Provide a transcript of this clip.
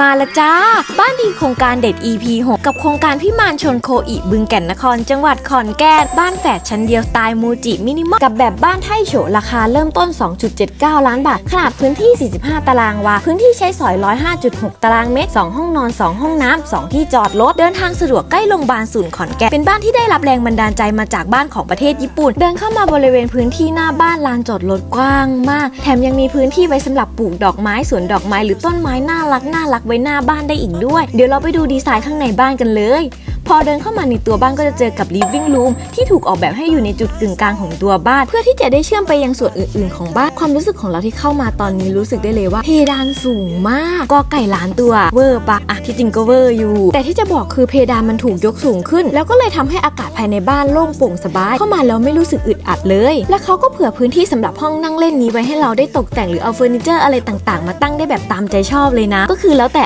มาละจ้า บ้านดีโครงการเด็ด EP 6 กับโครงการพิมานชนโคอิบึงแก่นนคร จังหวัดขอนแก่น บ้านแฝดชั้นเดียวสไตล์มูจิมินิมอลกับแบบบ้านไทโฉราคาเริ่มต้น 2.79 ล้านบาท ขนาดพื้นที่ 45 ตารางวา พื้นที่ใช้สอย 105.6 ตารางเมตร 2 ห้องนอน 2 ห้องน้ำ 2 ที่จอดรถ เดินทางสะดวกใกล้โรงพยาบาลศูนย์ขอนแก่น เป็นบ้านที่ได้รับแรงบันดาลใจมาจากบ้านของประเทศญี่ปุ่น เดินเข้ามาบริเวณพื้นที่หน้าบ้านลานจอดรถกว้างมาก แถมยังมีพื้นที่ไว้สำหรับปลูกดอกไม้สวนดอกไม้หรือต้นไม้น่ารักน่ารักไว้หน้าบ้านได้อีกด้วย เดี๋ยวเราไปดูดีไซน์ข้างในบ้านกันเลย พอเดินเข้ามาในตัวบ้านก็จะเจอกับ living room ที่ถูกออกแบบให้อยู่ในจุดกึ่งกลางของตัวบ้าน เพื่อที่จะได้เชื่อมไปยังส่วนอื่นๆ ของบ้าน ความรู้สึกของเราที่เข้ามาตอนนี้รู้สึกได้เลยว่าเพดานสูงมาก ก็ไก่ล้านตัวเวอร์ปะอะที่จริงก็เวอร์อยู่ แต่ที่จะบอกคือเพดานมันถูกยกสูงขึ้น แล้วก็เลยทำให้อากาศภายในบ้านโล่งโปร่งสบาย เข้ามาแล้วไม่รู้สึกอึดอัดเลย และเขาก็เผื่อพื้นที่สำหรับห้องนั่งเล่นนี้ไว้ให้เราได้ตกแต่งหรือเอาเฟอร์นิเจอร์อะไรต่างๆ มาตั้งได้แบบตามใจชอบเลยนะ ก็คือแล้วแต่